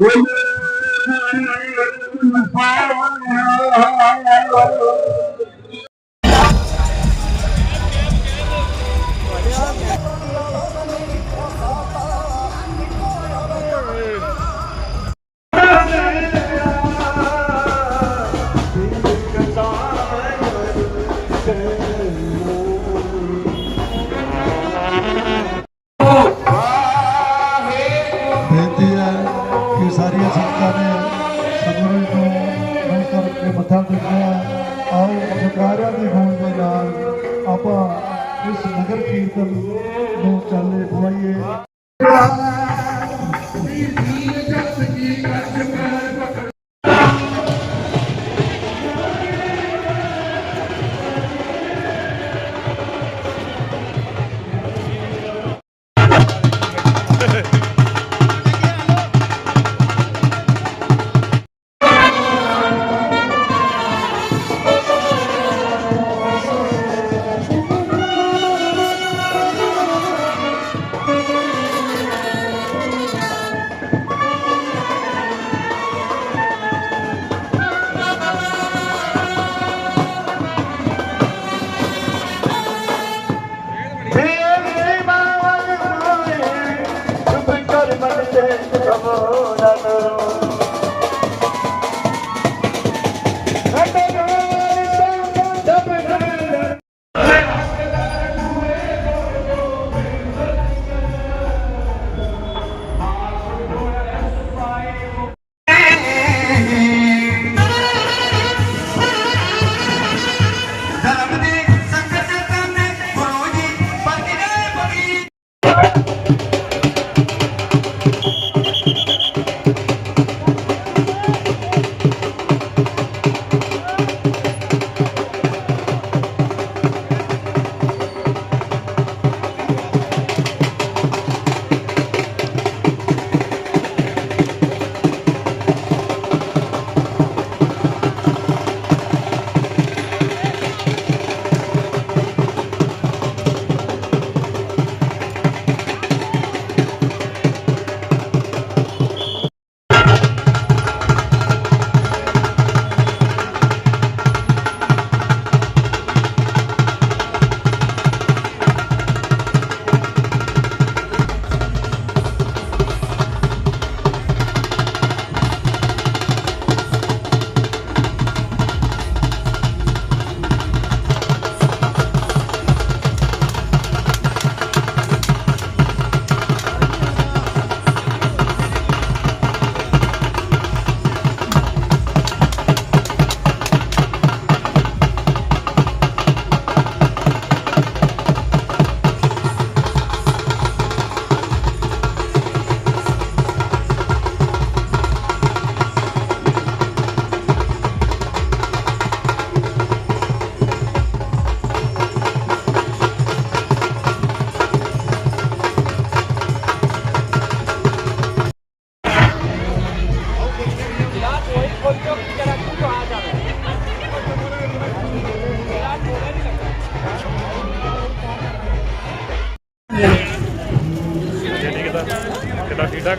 ਬੇਨਤੀ ਸਾਰੀਆਂ ਸੰਗਤਾਂ ਨੇ ਸਮੂਹ ਨੂੰ ਨਮਸਕਾਰ ਕਰਕੇ ਮੱਥਾ ਟੇਕਿਆ। ਆਓ, ਜਕਾਰਿਆਂ ਦੀ ਹੋਣ ਦੇ ਨਾਲ ਆਪਾਂ ਇਸ ਨਗਰ ਕੀਰਤਨ ਨੂੰ ਚਾਲੇ ਪਵਾਈਏ ਧਰਮ ਕਿੱਦਾਂ ਠੀਕ ਠਾਕ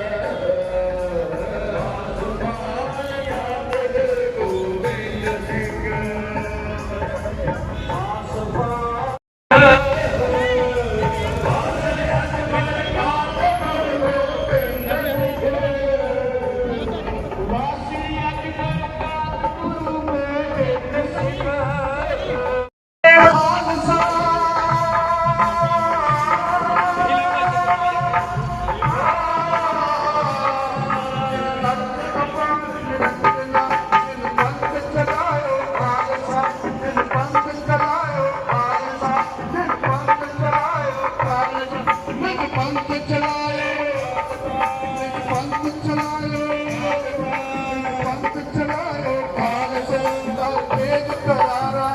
ਪੰਥ ਚਲਾਇਓ। ਸਿੱਖ ਪੰਥ ਚਲਾਇਓ। ਸਿੱਖ ਪੰਥ ਚਲਾਇਓ। ਭਾਰਤ ਦਾ ਤੇਜ ਕਰਾਰਾ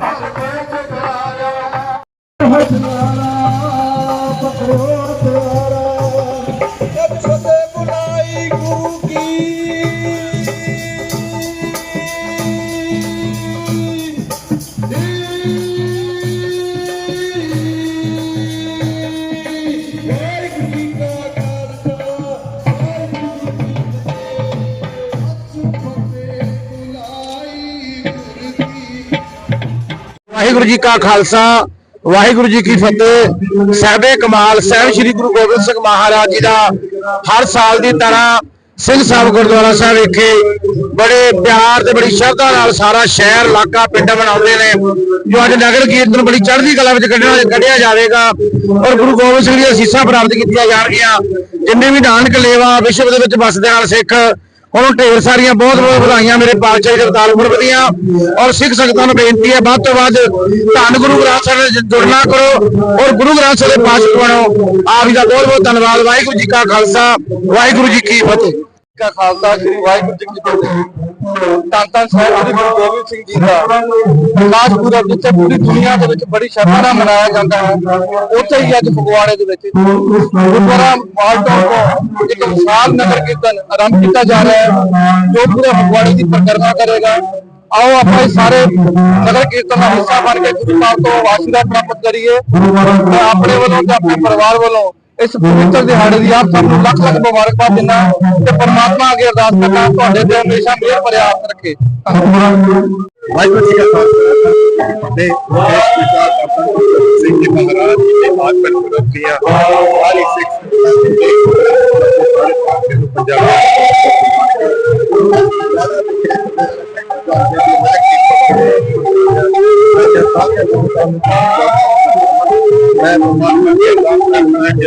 ਭਾਰਤ ਤੇਜ ਕਰਾਰਾ ਹੋ ਚਲਾਰਾ ਵਾਹਿਗੁਰੂ ਜੀ ਕਾ ਖਾਲਸਾ, ਵਾਹਿਗੁਰੂ ਜੀ ਕੀ ਫਤਿਹ। ਸਹਿਬੇ ਕਮਾਲ, ਸਾਹਿਬ ਸ੍ਰੀ ਗੁਰੂ ਗੋਬਿੰਦ ਸਿੰਘ ਮਹਾਰਾਜ ਜੀ ਦਾ ਹਰ ਸਾਲ ਦੀ ਤਰ੍ਹਾਂ ਸਿੰਘ ਸਾਹਿਬ ਗੁਰਦੁਆਰਾ ਸਾਹਿਬ ਵਿਖੇ ਬੜੇ ਪਿਆਰ ਤੇ ਬੜੀ ਸ਼ਰਧਾ ਨਾਲ ਸਾਰਾ ਸ਼ਹਿਰ, ਇਲਾਕਾ, ਪਿੰਡ ਬਣਾਉਂਦੇ ਨੇ। ਜੋ ਅੱਜ ਨਗਰ ਕੀਰਤਨ ਬੜੀ ਚੜ੍ਹਦੀ ਕਲਾ ਵਿੱਚ ਕੱਢਿਆ ਕੱਢਿਆ ਜਾਵੇਗਾ ਔਰ ਗੁਰੂ ਗੋਬਿੰਦ ਸਿੰਘ ਦੀਆਂ ਅਸੀਸਾਂ ਪ੍ਰਾਪਤ ਕੀਤੀਆਂ ਜਾਣਗੀਆਂ। ਜਿੰਨੇ ਵੀ ਨਾਨਕ ਲੇਵਾ ਵਿਸ਼ਵ ਦੇ ਵਿੱਚ ਵਸਦੇ ਹਨ ਸਿੱਖ ਉਹਨੂੰ ਢੇਰ ਸਾਰੀਆਂ ਬਹੁਤ ਬਹੁਤ ਵਧਾਈਆਂ ਮੇਰੇ ਪਾਤਸ਼ਾਹ ਜੀ ਦੇ ਅਵਤਾਰ ਔਰ ਸਿੱਖ ਸੰਗਤਾਂ ਨੂੰ ਬੇਨਤੀ ਹੈ, ਵੱਧ ਤੋਂ ਵੱਧ ਧੰਨ ਗੁਰੂ ਗ੍ਰੰਥ ਸਾਹਿਬ ਨਾਲ ਜੁੜਨਾ ਕਰੋ ਔਰ ਗੁਰੂ ਗ੍ਰੰਥ ਸਾਹਿਬ ਦੇ ਪਾਸ ਬਣੋ। ਆਪ ਜੀ ਦਾ ਬਹੁਤ ਬਹੁਤ ਧੰਨਵਾਦ। ਵਾਹਿਗੁਰੂ ਜੀ ਕਾ ਖਾਲਸਾ, ਵਾਹਿਗੁਰੂ ਜੀ ਕੀ ਫਤਿਹ। ਕਾ ਖਾਲਸਾ ਸ੍ਰੀ ਵਾਹਿਗੁਰੂ ਜੀ ਕੀ ਫਤਿਹ। ਧੰਨ ਧੰਨ ਸਾਹਿਬ ਸ੍ਰੀ ਗੁਰੂ ਗੋਬਿੰਦ ਸਿੰਘ ਜੀ ਦਾ। ਪ੍ਰਕਾਸ਼ ਪੁਰਬ ਜਿੱਥੇ ਪੂਰੀ ਦੁਨੀਆ ਦੇ ਵਿੱਚ ਬੜੀ ਸ਼ਰਧਾ ਨਾਲ ਮਨਾਇਆ ਜਾਂਦਾ ਹੈ, ਉੱਥੇ ਹੀ ਅੱਜ ਫਗਵਾੜੇ ਦੇ ਵਿੱਚ ਗੁਰਦੁਆਰਾ ਮਾਲਟੋਂ ਤੋਂ ਇੱਕ ਵਿਸ਼ਾਲ ਨਗਰ ਕੀਰਤਨ ਆਰੰਭ ਕੀਤਾ ਜਾ ਰਿਹਾ ਹੈ, ਜੋ ਪੂਰੇ ਫਗਵਾੜੇ ਦੀ ਪਰਿਕਰਮਾ ਕਰੇਗਾ। ਆਓ ਆਪਾਂ ਇਹ ਸਾਰੇ ਨਗਰ ਕੀਰਤਨ ਦਾ ਹਿੱਸਾ ਬਣ ਕੇ ਗੁਰੂ ਸਾਹਿਬ ਤੋਂ ਆਸ਼ੀਰਵਾਦ ਪ੍ਰਾਪਤ ਕਰੀਏ ਮੈਂ ਆਪਣੇ ਵੱਲੋਂ ਤੇ ਆਪਣੇ ਪਰਿਵਾਰ ਵੱਲੋਂ ਇਸ ਪਵਿੱਤਰ ਦਿਹਾੜੇ ਦੀ ਆਪ ਸਭ ਨੂੰ ਲੱਖ ਲੱਖ ਮੁਬਾਰਕਬਾਦ ਦਿੰਦਾ ਤੇ ਪਰਮਾਤਮਾ ਅੱਗੇ ਅਰਦਾਸ ਕਰਦਾ ਤੁਹਾਡੇ ਤੇ ਹਮੇਸ਼ਾ ਮਿਹਰ ਭਰਿਆ ਹੱਥ ਰੱਖੇ। ਵਾਹਿਗੁਰੂ ਜੀ ਕਾ ਖਾਲਸਾ ਤੇ ਸਿੰਘ ਜੀ ਮਹਾਰਾਜ ਜੀ ਦੇ ਬਾਤ ਪਰ ਪੁਰਬ ਦੀਆਂ ਸਿੱਖ ਸੰਗਤਾਂ ਦੇ ਸਾਰੇ ਦੀ ਅਰਦਾਸ ਕਰਦਾ